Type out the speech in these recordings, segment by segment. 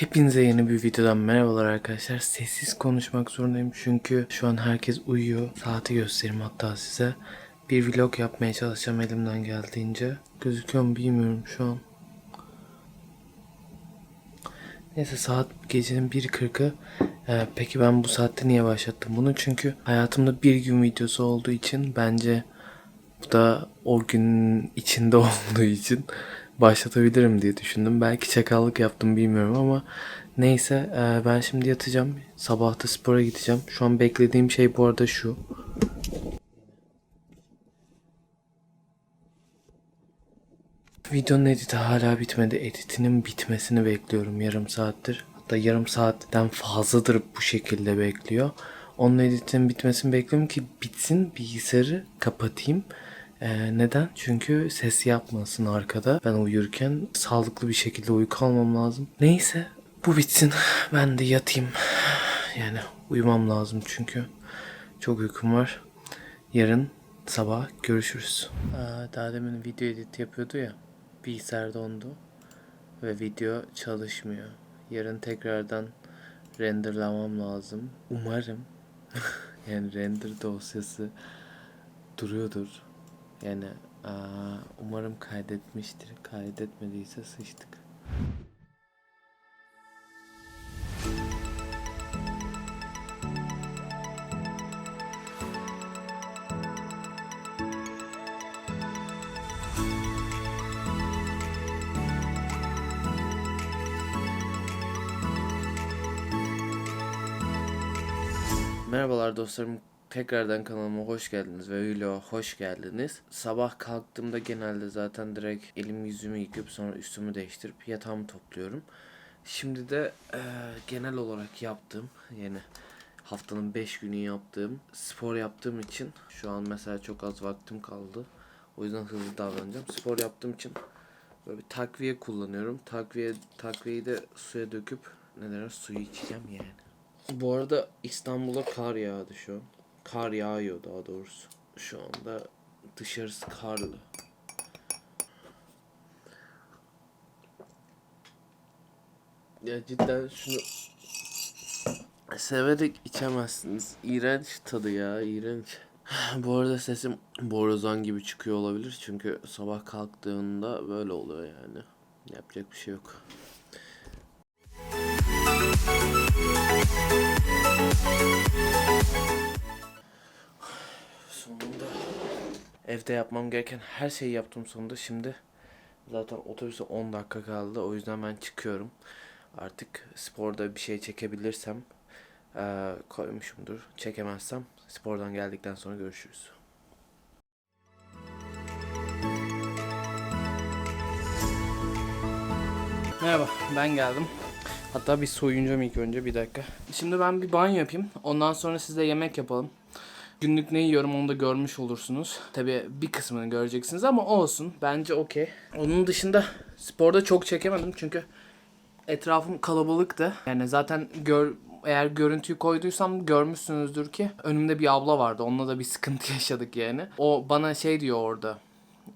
Hepinize yeni bir videodan merhabalar arkadaşlar. Sessiz konuşmak zorundayım çünkü şu an herkes uyuyor. Saati göstereyim hatta size. Bir vlog yapmaya çalışacağım elimden geldiğince. Gözüküyor mu bilmiyorum şu an. Neyse saat gecenin 1.40'ı. Ee, peki ben bu saatte niye başlattım bunu? Çünkü hayatımda bir gün videosu olduğu için bence bu da o günün içinde olduğu için başlatabilirim diye düşündüm. Belki çakallık yaptım bilmiyorum ama neyse e, ben şimdi yatacağım. Sabah da spora gideceğim. Şu an beklediğim şey bu arada şu. Videonun editi hala bitmedi. Editinin bitmesini bekliyorum yarım saattir. Hatta yarım saatten fazladır bu şekilde bekliyor. Onun editinin bitmesini bekliyorum ki bitsin bilgisayarı kapatayım. Ee, neden? Çünkü ses yapmasın arkada. Ben uyurken sağlıklı bir şekilde uyku almam lazım. Neyse bu bitsin. Ben de yatayım. Yani uyumam lazım çünkü. Çok uykum var. Yarın sabah görüşürüz. Aa, daha demin video edit yapıyordu ya. Bilgisayar dondu. Ve video çalışmıyor. Yarın tekrardan renderlamam lazım. Umarım yani render dosyası duruyordur. Yani aa, umarım kaydetmiştir. Kaydetmediyse sıçtık. Merhabalar dostlarım. Tekrardan kanalıma hoş geldiniz ve vloga hoş geldiniz. Sabah kalktığımda genelde zaten direkt elimi yüzümü yıkayıp sonra üstümü değiştirip yatağımı topluyorum. Şimdi de eee, genel olarak yaptığım yani haftanın 5 günü yaptığım spor yaptığım için şu an mesela çok az vaktim kaldı. O yüzden hızlı davranacağım. Spor yaptığım için böyle bir takviye kullanıyorum. Takviye takviyeyi de suya döküp ne derler suyu içeceğim yani. Bu arada İstanbul'a kar yağdı şu an. Kar yağıyor daha doğrusu. Şu anda dışarısı karlı. Ya cidden şunu severek içemezsiniz. İğrenç tadı ya, iğrenç. Bu arada sesim borazan gibi çıkıyor olabilir çünkü sabah kalktığında böyle oluyor yani. Yapacak bir şey yok. Evde yapmam gereken her şeyi yaptım sonunda. Şimdi zaten otobüse 10 dakika kaldı. O yüzden ben çıkıyorum. Artık sporda bir şey çekebilirsem eee, koymuşumdur. Çekemezsem spordan geldikten sonra görüşürüz. Merhaba, ben geldim. Hatta bir soyunacağım ilk önce bir dakika. Şimdi ben bir banyo yapayım. Ondan sonra size yemek yapalım. Günlük ne yiyorum onu da görmüş olursunuz. Tabi bir kısmını göreceksiniz ama olsun. Bence okey. Onun dışında sporda çok çekemedim çünkü etrafım kalabalıktı. Yani zaten gör, eğer görüntüyü koyduysam görmüşsünüzdür ki önümde bir abla vardı. Onunla da bir sıkıntı yaşadık yani. O bana şey diyor orada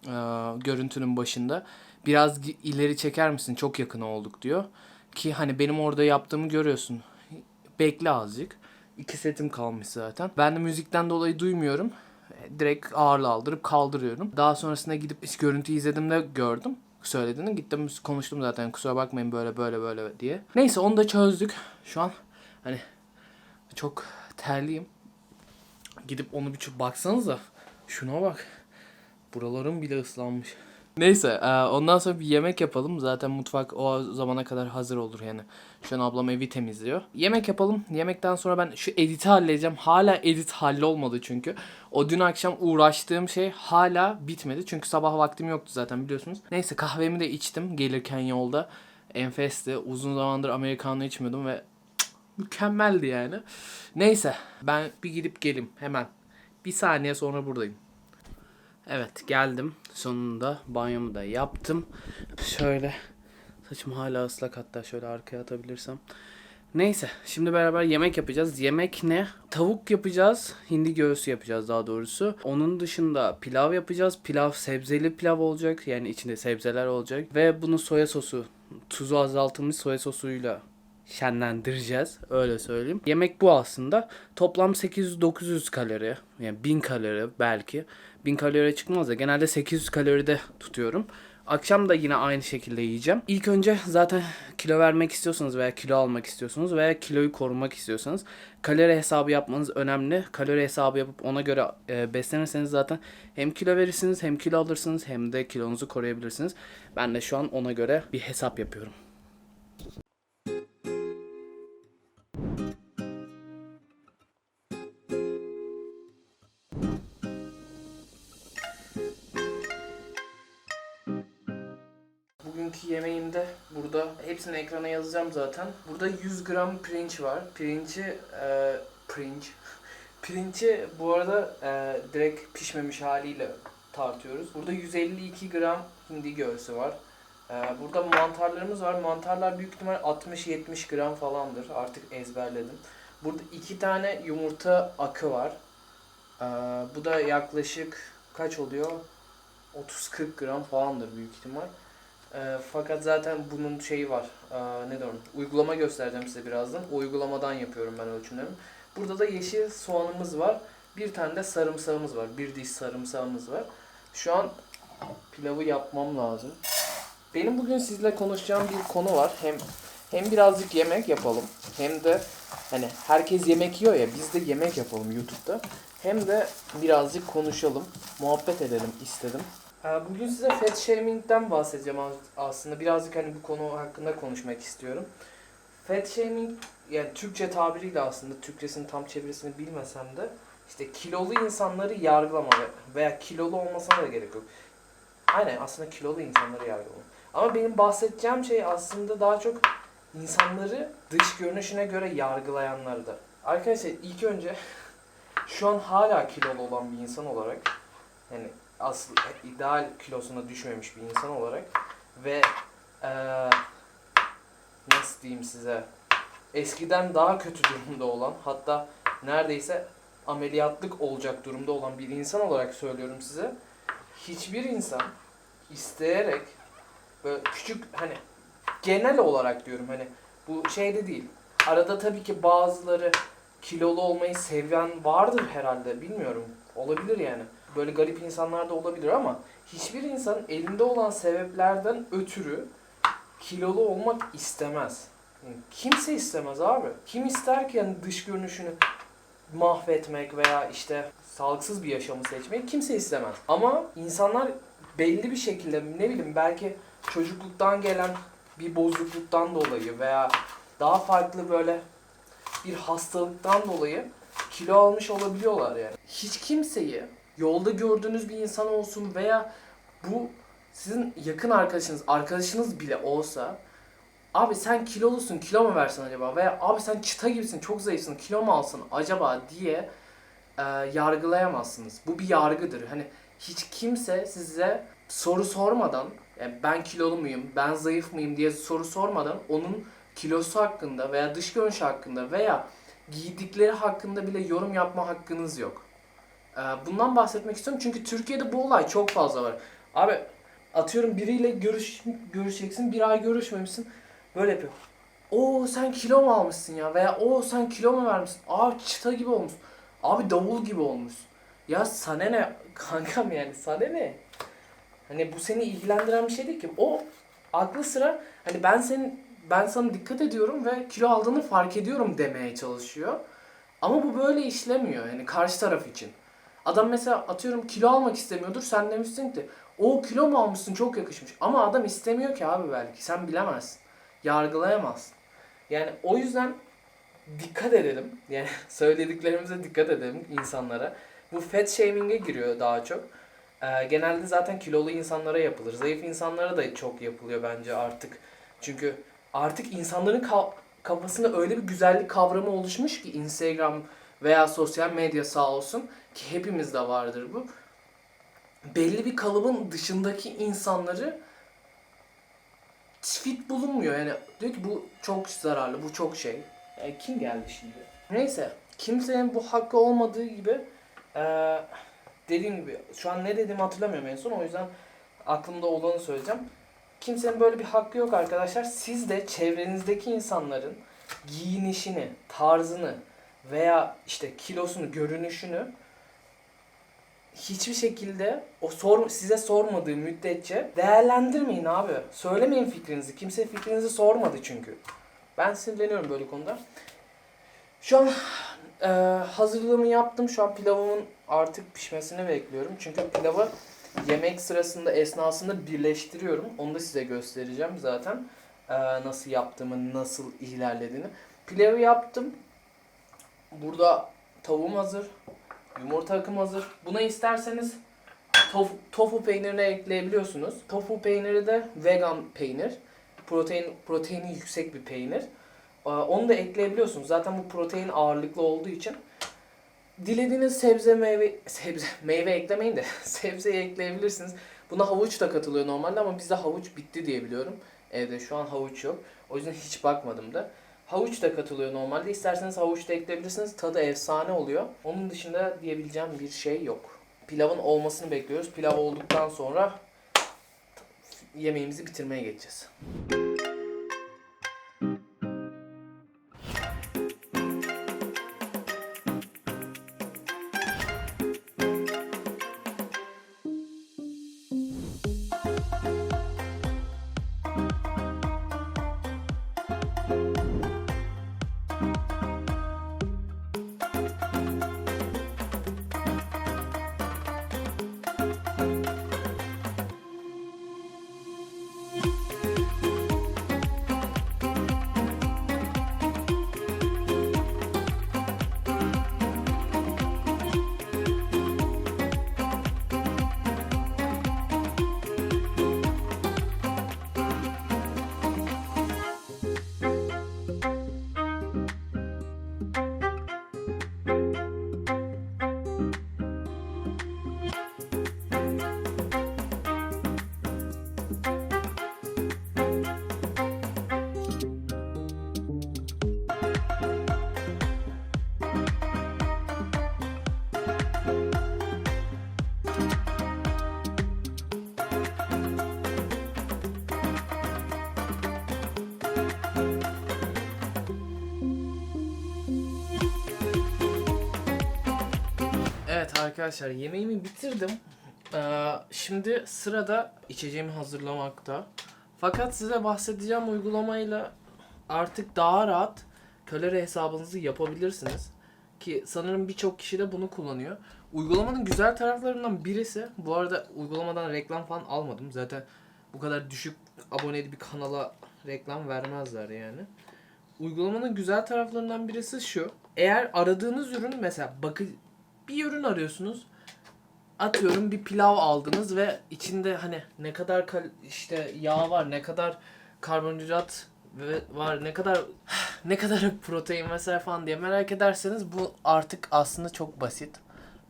e, görüntünün başında. Biraz ileri çeker misin? Çok yakın olduk diyor. Ki hani benim orada yaptığımı görüyorsun. Bekle azıcık. İki setim kalmış zaten. Ben de müzikten dolayı duymuyorum. E, Direkt ağırla aldırıp kaldırıyorum. Daha sonrasında gidip görüntüyü izlediğimde gördüm söylediğini. Gittim konuştum zaten kusura bakmayın böyle böyle böyle diye. Neyse onu da çözdük. Şu an hani çok terliyim. Gidip onu bir baksanıza. Şuna bak. Buralarım bile ıslanmış. Neyse e, ondan sonra bir yemek yapalım. Zaten mutfak o zamana kadar hazır olur yani. Şu an ablam evi temizliyor. Yemek yapalım. Yemekten sonra ben şu editi halledeceğim. Hala edit hallolmadı çünkü. O dün akşam uğraştığım şey hala bitmedi. Çünkü sabah vaktim yoktu zaten biliyorsunuz. Neyse kahvemi de içtim gelirken yolda. Enfesti. Uzun zamandır Amerikanlı içmiyordum ve mükemmeldi yani. Neyse ben bir gidip gelim hemen. Bir saniye sonra buradayım. Evet geldim. Sonunda banyomu da yaptım. Şöyle saçım hala ıslak hatta şöyle arkaya atabilirsem. Neyse şimdi beraber yemek yapacağız. Yemek ne? Tavuk yapacağız. Hindi göğsü yapacağız daha doğrusu. Onun dışında pilav yapacağız. Pilav sebzeli pilav olacak. Yani içinde sebzeler olacak. Ve bunu soya sosu, tuzu azaltılmış soya sosuyla şenlendireceğiz öyle söyleyeyim. Yemek bu aslında. Toplam 800-900 kalori. Yani 1000 kalori belki. 1000 kaloriye çıkmaz da genelde 800 kaloride tutuyorum. Akşam da yine aynı şekilde yiyeceğim. İlk önce zaten kilo vermek istiyorsanız veya kilo almak istiyorsanız veya kiloyu korumak istiyorsanız kalori hesabı yapmanız önemli. Kalori hesabı yapıp ona göre e, beslenirseniz zaten hem kilo verirsiniz hem kilo alırsınız hem de kilonuzu koruyabilirsiniz. Ben de şu an ona göre bir hesap yapıyorum. Bugünkü yemeğimde burada hepsini ekrana yazacağım zaten. Burada 100 gram pirinç var. Pirinci e, pirinç pirinci bu arada e, direkt pişmemiş haliyle tartıyoruz. Burada 152 gram hindi göğsü var. E, burada mantarlarımız var. Mantarlar büyük ihtimal 60-70 gram falandır. Artık ezberledim. Burada iki tane yumurta akı var. E, bu da yaklaşık kaç oluyor? 30-40 gram falandır büyük ihtimal. E, fakat zaten bunun şeyi var. E, ne diyorum? Uygulama göstereceğim size birazdan. O uygulamadan yapıyorum ben ölçümlerimi. Burada da yeşil soğanımız var. Bir tane de sarımsağımız var. Bir diş sarımsağımız var. Şu an pilavı yapmam lazım. Benim bugün sizle konuşacağım bir konu var. Hem hem birazcık yemek yapalım. Hem de hani herkes yemek yiyor ya biz de yemek yapalım YouTube'da. Hem de birazcık konuşalım, muhabbet edelim istedim. Ee, Bugün size fat shaming'den bahsedeceğim aslında. Birazcık hani bu konu hakkında konuşmak istiyorum. Fat shaming yani Türkçe tabiriyle aslında Türkçesinin tam çevirisini bilmesem de işte kilolu insanları yargılama ve- veya kilolu olmasına da gerek yok. Aynen aslında kilolu insanları yargılama. Ama benim bahsedeceğim şey aslında daha çok insanları dış görünüşüne göre yargılayanlardı. Arkadaşlar ilk önce şu an hala kilolu olan bir insan olarak yani asıl ideal kilosuna düşmemiş bir insan olarak ve eee nasıl diyeyim size eskiden daha kötü durumda olan hatta neredeyse ameliyatlık olacak durumda olan bir insan olarak söylüyorum size. Hiçbir insan isteyerek böyle küçük hani genel olarak diyorum hani bu şeyde değil. Arada tabii ki bazıları kilolu olmayı seven vardır herhalde bilmiyorum. Olabilir yani. Böyle garip insanlar da olabilir ama hiçbir insan elinde olan sebeplerden ötürü kilolu olmak istemez. Kimse istemez abi. Kim ister ki yani dış görünüşünü mahvetmek veya işte sağlıksız bir yaşamı seçmek kimse istemez. Ama insanlar belli bir şekilde ne bileyim belki çocukluktan gelen bir bozukluktan dolayı veya daha farklı böyle bir hastalıktan dolayı kilo almış olabiliyorlar yani. Hiç kimseyi yolda gördüğünüz bir insan olsun veya bu sizin yakın arkadaşınız, arkadaşınız bile olsa abi sen kilolusun kilo mu versin acaba veya abi sen çıta gibisin çok zayıfsın kilo mu alsın acaba diye e, yargılayamazsınız. Bu bir yargıdır. Hani hiç kimse size soru sormadan yani ben kilolu muyum, ben zayıf mıyım diye soru sormadan onun kilosu hakkında veya dış görünüşü hakkında veya giydikleri hakkında bile yorum yapma hakkınız yok. Ee, Bundan bahsetmek istiyorum çünkü Türkiye'de bu olay çok fazla var. Abi atıyorum biriyle görüş görüşeceksin, bir ay görüşmemişsin. Böyle yapıyor. Oo sen kilo mu almışsın ya? Veya o sen kilo mu vermişsin? Abi çıta gibi olmuş. Abi davul gibi olmuş. Ya sana ne kankam yani sana ne? Hani bu seni ilgilendiren bir şey değil ki. O aklı sıra hani ben senin ben sana dikkat ediyorum ve kilo aldığını fark ediyorum demeye çalışıyor. Ama bu böyle işlemiyor yani karşı taraf için. Adam mesela atıyorum kilo almak istemiyordur. Sen demişsin ki o kilo mu almışsın çok yakışmış. Ama adam istemiyor ki abi belki. Sen bilemezsin. Yargılayamazsın. Yani o yüzden dikkat edelim. Yani söylediklerimize dikkat edelim insanlara. Bu fat shaming'e giriyor daha çok. Ee, genelde zaten kilolu insanlara yapılır. Zayıf insanlara da çok yapılıyor bence artık. Çünkü artık insanların ka- kafasında öyle bir güzellik kavramı oluşmuş ki Instagram veya sosyal medya sağ olsun ki hepimizde vardır bu. Belli bir kalıbın dışındaki insanları fit bulunmuyor. Yani diyor ki bu çok zararlı, bu çok şey. E, kim geldi şimdi? Neyse, kimsenin bu hakkı olmadığı gibi e, dediğim gibi şu an ne dediğimi hatırlamıyorum en son o yüzden aklımda olanı söyleyeceğim. Kimsenin böyle bir hakkı yok arkadaşlar. Siz de çevrenizdeki insanların giyinişini, tarzını veya işte kilosunu, görünüşünü hiçbir şekilde o sor, size sormadığı müddetçe değerlendirmeyin abi. Söylemeyin fikrinizi. Kimse fikrinizi sormadı çünkü. Ben sinirleniyorum böyle konuda. Şu an e, hazırlığımı yaptım. Şu an pilavımın artık pişmesini bekliyorum. Çünkü pilavı yemek sırasında esnasında birleştiriyorum. Onu da size göstereceğim zaten. E, nasıl yaptığımı, nasıl ilerlediğini. Pilavı yaptım. Burada tavuğum hazır. Yumurta akım hazır. Buna isterseniz tofu, tofu peynirini ekleyebiliyorsunuz. Tofu peyniri de vegan peynir. Protein proteini yüksek bir peynir. Onu da ekleyebiliyorsunuz. Zaten bu protein ağırlıklı olduğu için dilediğiniz sebze meyve sebze meyve eklemeyin de sebzeyi ekleyebilirsiniz. Buna havuç da katılıyor normalde ama bizde havuç bitti diye biliyorum. Evde şu an havuç yok. O yüzden hiç bakmadım da. Havuç da katılıyor normalde. İsterseniz havuç da ekleyebilirsiniz. Tadı efsane oluyor. Onun dışında diyebileceğim bir şey yok. Pilavın olmasını bekliyoruz. Pilav olduktan sonra yemeğimizi bitirmeye geçeceğiz. Arkadaşlar yemeğimi bitirdim. Ee, şimdi sırada içeceğimi hazırlamakta. Fakat size bahsedeceğim uygulamayla artık daha rahat kalori hesabınızı yapabilirsiniz. Ki sanırım birçok kişi de bunu kullanıyor. Uygulamanın güzel taraflarından birisi, bu arada uygulamadan reklam falan almadım. Zaten bu kadar düşük aboneli bir kanala reklam vermezler yani. Uygulamanın güzel taraflarından birisi şu. Eğer aradığınız ürün mesela bakı bir ürün arıyorsunuz. Atıyorum bir pilav aldınız ve içinde hani ne kadar işte yağ var, ne kadar karbonhidrat var, ne kadar ne kadar protein vesaire falan diye merak ederseniz bu artık aslında çok basit.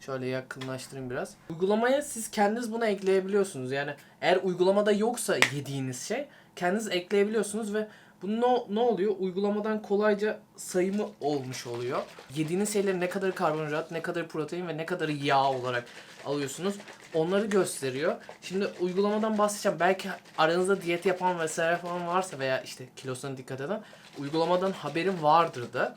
Şöyle yakınlaştırayım biraz. Uygulamaya siz kendiniz bunu ekleyebiliyorsunuz. Yani eğer uygulamada yoksa yediğiniz şey kendiniz ekleyebiliyorsunuz ve bu ne, ne oluyor? Uygulamadan kolayca sayımı olmuş oluyor. Yediğiniz şeyleri ne kadar karbonhidrat, ne kadar protein ve ne kadar yağ olarak alıyorsunuz. Onları gösteriyor. Şimdi uygulamadan bahsedeceğim. Belki aranızda diyet yapan vesaire falan varsa veya işte kilosuna dikkat eden uygulamadan haberin vardır da.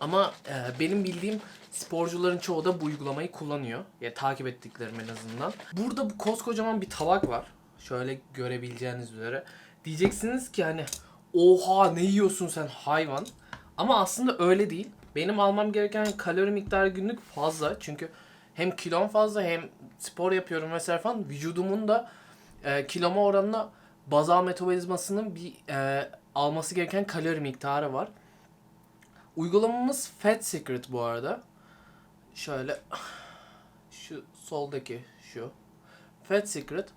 Ama e, benim bildiğim sporcuların çoğu da bu uygulamayı kullanıyor. Ya takip ettiklerim en azından. Burada bu koskocaman bir tabak var. Şöyle görebileceğiniz üzere. Diyeceksiniz ki hani oha ne yiyorsun sen hayvan. Ama aslında öyle değil. Benim almam gereken kalori miktarı günlük fazla. Çünkü hem kilom fazla hem spor yapıyorum vesaire falan. Vücudumun da e, kiloma oranına bazal metabolizmasının bir e, alması gereken kalori miktarı var. Uygulamamız Fat Secret bu arada. Şöyle şu soldaki şu. Fat Secret.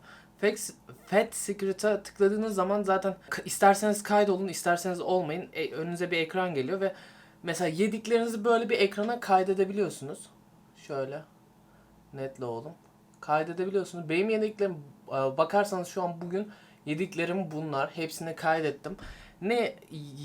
Fat Secret'a tıkladığınız zaman zaten isterseniz kaydolun, isterseniz olmayın. E, önünüze bir ekran geliyor ve mesela yediklerinizi böyle bir ekrana kaydedebiliyorsunuz. Şöyle netle oğlum. Kaydedebiliyorsunuz. Benim yediklerim bakarsanız şu an bugün yediklerim bunlar. Hepsini kaydettim. Ne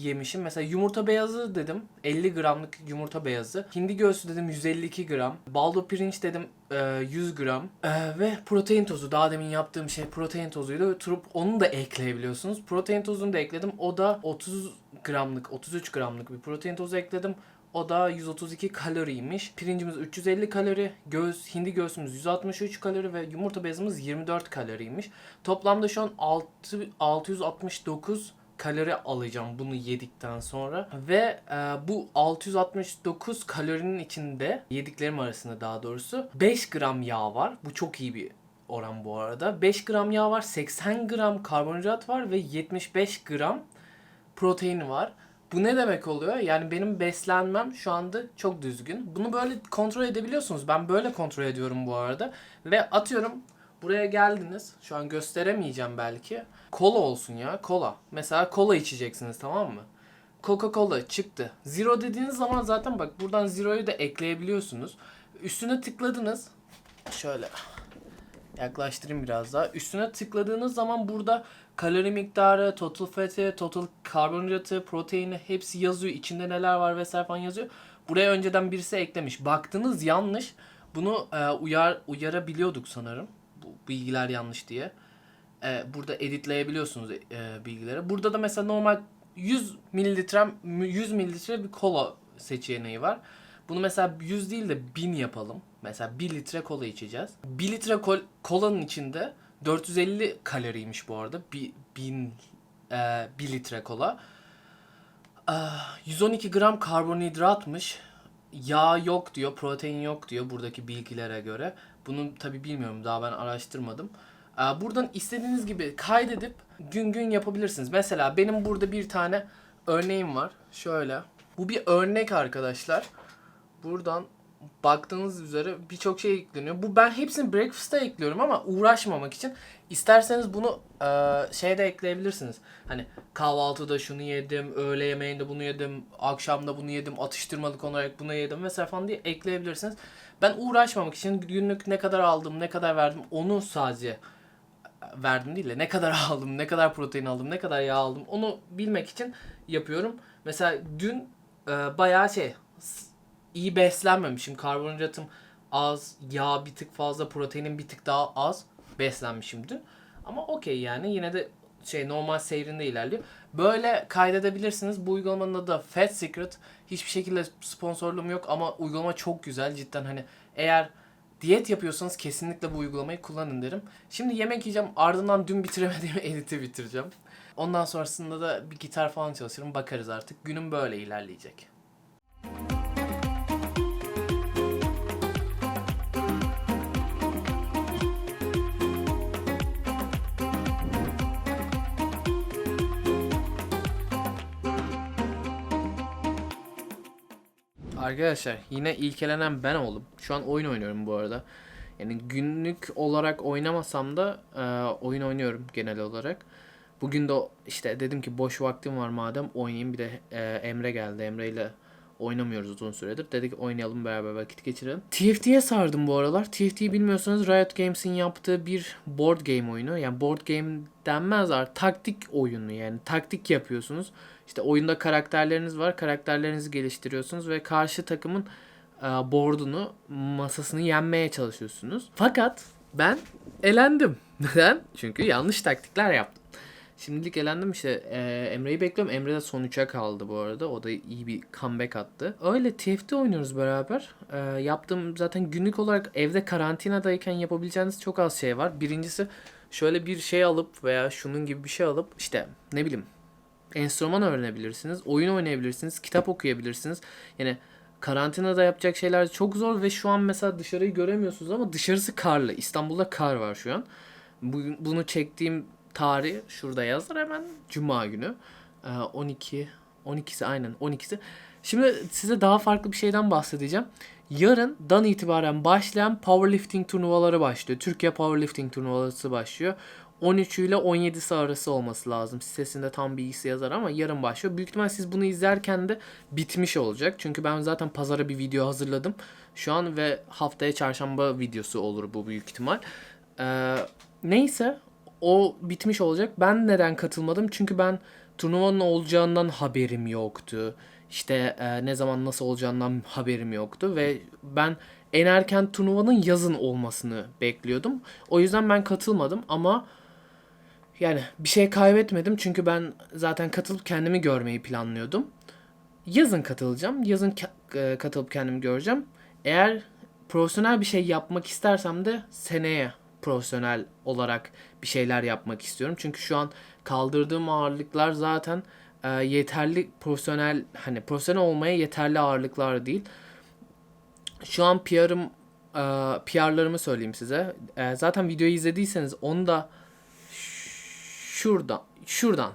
yemişim? Mesela yumurta beyazı dedim. 50 gramlık yumurta beyazı. Hindi göğsü dedim 152 gram. Baldo pirinç dedim e, 100 gram. E, ve protein tozu. Daha demin yaptığım şey protein tozuydu. Turup onu da ekleyebiliyorsunuz. Protein tozunu da ekledim. O da 30 gramlık 33 gramlık bir protein tozu ekledim. O da 132 kaloriymiş. Pirincimiz 350 kalori, göğüs, hindi göğsümüz 163 kalori ve yumurta bezimiz 24 kaloriymiş. Toplamda şu an 6, 669 kalori alacağım bunu yedikten sonra. Ve e, bu 669 kalorinin içinde yediklerim arasında daha doğrusu 5 gram yağ var. Bu çok iyi bir oran bu arada. 5 gram yağ var, 80 gram karbonhidrat var ve 75 gram protein var. Bu ne demek oluyor? Yani benim beslenmem şu anda çok düzgün. Bunu böyle kontrol edebiliyorsunuz. Ben böyle kontrol ediyorum bu arada. Ve atıyorum buraya geldiniz. Şu an gösteremeyeceğim belki. Kola olsun ya kola. Mesela kola içeceksiniz tamam mı? Coca-Cola çıktı. Zero dediğiniz zaman zaten bak buradan zero'yu da ekleyebiliyorsunuz. Üstüne tıkladınız. Şöyle yaklaştırayım biraz daha. Üstüne tıkladığınız zaman burada kalori miktarı, total fat'i, total karbonhidratı, proteini hepsi yazıyor. İçinde neler var vesaire falan yazıyor. Buraya önceden birisi eklemiş. Baktınız yanlış. Bunu e, uyar uyarabiliyorduk sanırım. Bilgiler yanlış diye. E, burada editleyebiliyorsunuz e, bilgileri. Burada da mesela normal 100 mililitre 100 mililitre bir kola seçeneği var. Bunu mesela 100 değil de 1000 yapalım. Mesela 1 litre kola içeceğiz. 1 litre kol- kolanın içinde 450 kaloriymiş bu arada. Bir, 1000 e, 1 litre kola. Ah, 112 gram karbonhidratmış. Yağ yok diyor, protein yok diyor buradaki bilgilere göre. Bunu tabi bilmiyorum daha ben araştırmadım. Aa, Buradan istediğiniz gibi kaydedip gün gün yapabilirsiniz. Mesela benim burada bir tane örneğim var. Şöyle. Bu bir örnek arkadaşlar. Buradan baktığınız üzere birçok şey ekleniyor. Bu ben hepsini breakfast'a ekliyorum ama uğraşmamak için isterseniz bunu e, şeyde ekleyebilirsiniz. Hani kahvaltıda şunu yedim, öğle yemeğinde bunu yedim, akşamda bunu yedim, atıştırmalık olarak bunu yedim vesaire falan diye ekleyebilirsiniz. Ben uğraşmamak için günlük ne kadar aldım, ne kadar verdim onu sadece verdim değil de ne kadar aldım, ne kadar protein aldım, ne kadar yağ aldım onu bilmek için yapıyorum. Mesela dün e, bayağı şey iyi beslenmemişim. Karbonhidratım az, yağ bir tık fazla, proteinim bir tık daha az beslenmişim dün. Ama okey yani yine de şey normal seyrinde ilerliyor. Böyle kaydedebilirsiniz. Bu uygulamanın adı da Fat Secret. Hiçbir şekilde sponsorluğum yok ama uygulama çok güzel. Cidden hani eğer diyet yapıyorsanız kesinlikle bu uygulamayı kullanın derim. Şimdi yemek yiyeceğim. Ardından dün bitiremediğim editi bitireceğim. Ondan sonrasında da bir gitar falan çalışırım. Bakarız artık. Günüm böyle ilerleyecek. Arkadaşlar yine ilkelenen ben oldum. Şu an oyun oynuyorum bu arada. Yani günlük olarak oynamasam da e, oyun oynuyorum genel olarak. Bugün de işte dedim ki boş vaktim var madem oynayayım. Bir de e, Emre geldi. Emre ile oynamıyoruz uzun süredir. Dedik oynayalım beraber vakit geçirelim. TFT'ye sardım bu aralar. TFT'yi bilmiyorsanız Riot Games'in yaptığı bir board game oyunu. Yani board game denmez artık. Taktik oyunu yani. Taktik yapıyorsunuz. İşte oyunda karakterleriniz var. Karakterlerinizi geliştiriyorsunuz ve karşı takımın e, board'unu, masasını yenmeye çalışıyorsunuz. Fakat ben elendim. Neden? Çünkü yanlış taktikler yaptım. Şimdilik elendim işte e, Emre'yi bekliyorum. Emre de son 3'e kaldı bu arada. O da iyi bir comeback attı. Öyle TFT oynuyoruz beraber. E, yaptığım zaten günlük olarak evde karantinadayken yapabileceğiniz çok az şey var. Birincisi şöyle bir şey alıp veya şunun gibi bir şey alıp işte ne bileyim enstrüman öğrenebilirsiniz, oyun oynayabilirsiniz, kitap okuyabilirsiniz. Yani karantinada yapacak şeyler çok zor ve şu an mesela dışarıyı göremiyorsunuz ama dışarısı karlı. İstanbul'da kar var şu an. Bugün bunu çektiğim tarih şurada yazar hemen cuma günü. Ee, 12 12'si aynen 12'si. Şimdi size daha farklı bir şeyden bahsedeceğim. Yarından itibaren başlayan powerlifting turnuvaları başlıyor. Türkiye powerlifting turnuvası başlıyor. 13 ile 17'si arası olması lazım. Sitesinde tam bilgisi yazar ama yarın başlıyor. Büyük ihtimal siz bunu izlerken de bitmiş olacak. Çünkü ben zaten pazara bir video hazırladım. Şu an ve haftaya çarşamba videosu olur bu büyük ihtimal. Ee, neyse o bitmiş olacak. Ben neden katılmadım? Çünkü ben turnuvanın olacağından haberim yoktu. İşte e, ne zaman nasıl olacağından haberim yoktu ve ben en erken turnuvanın yazın olmasını bekliyordum. O yüzden ben katılmadım ama Yani bir şey kaybetmedim çünkü ben zaten katılıp kendimi görmeyi planlıyordum. Yazın katılacağım. Yazın ka- e, katılıp kendimi göreceğim. Eğer profesyonel bir şey yapmak istersem de seneye profesyonel olarak bir şeyler yapmak istiyorum. Çünkü şu an kaldırdığım ağırlıklar zaten e, yeterli profesyonel hani profesyonel olmaya yeterli ağırlıklar değil. Şu an PR'ım e, PR'larımı söyleyeyim size. E, zaten videoyu izlediyseniz onu da şuradan şuradan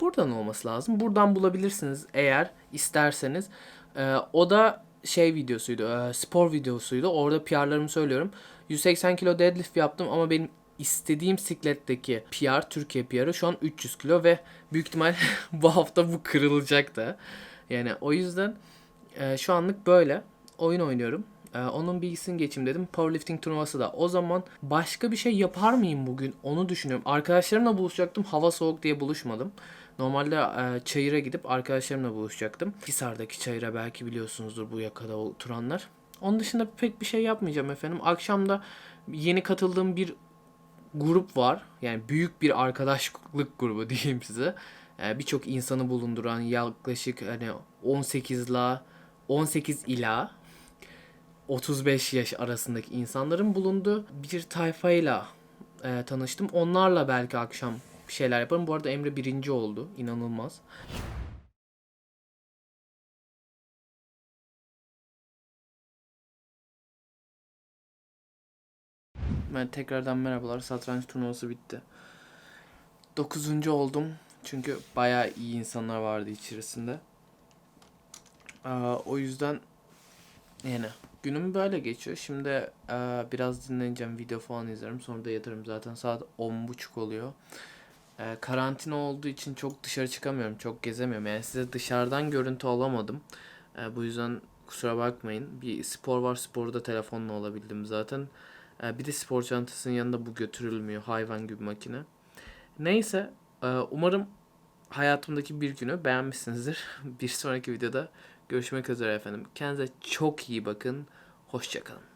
buradan olması lazım. Buradan bulabilirsiniz eğer isterseniz. E, o da şey videosuydu. e, spor videosuydu. Orada PR'larımı söylüyorum. 180 kilo deadlift yaptım ama benim istediğim sikletteki PR, Türkiye PR'ı şu an 300 kilo ve büyük ihtimal bu hafta bu kırılacak da. Yani o yüzden e, şu anlık böyle oyun oynuyorum. E, onun bilgisini geçeyim dedim. Powerlifting turnuvası da. O zaman başka bir şey yapar mıyım bugün? Onu düşünüyorum. Arkadaşlarımla buluşacaktım. Hava soğuk diye buluşmadım. Normalde e, çayıra gidip arkadaşlarımla buluşacaktım. Hisar'daki çayıra belki biliyorsunuzdur bu yakada oturanlar. Onun dışında pek bir şey yapmayacağım efendim. Akşam da yeni katıldığım bir grup var. Yani büyük bir arkadaşlık grubu diyeyim size. Ee, Birçok insanı bulunduran yaklaşık hani 18 ila 18 ila 35 yaş arasındaki insanların bulunduğu bir tayfayla e, tanıştım. Onlarla belki akşam bir şeyler yaparım. Bu arada Emre birinci oldu. İnanılmaz. Ben tekrardan merhabalar. Satranç turnuvası bitti. Dokuzuncu oldum. Çünkü bayağı iyi insanlar vardı içerisinde. Aa, o yüzden yani günüm böyle geçiyor. Şimdi aa, biraz dinleneceğim. Video falan izlerim. Sonra da yatarım. Zaten saat 10.30 oluyor. Ee, karantina olduğu için çok dışarı çıkamıyorum. Çok gezemiyorum. Yani size dışarıdan görüntü alamadım. Ee, bu yüzden kusura bakmayın. Bir spor var. Sporu da telefonla olabildim zaten. Ee, bir de spor çantasının yanında bu götürülmüyor. Hayvan gibi makine. Neyse. e, Umarım hayatımdaki bir günü beğenmişsinizdir. Bir sonraki videoda görüşmek üzere efendim. Kendinize çok iyi bakın. Hoşçakalın.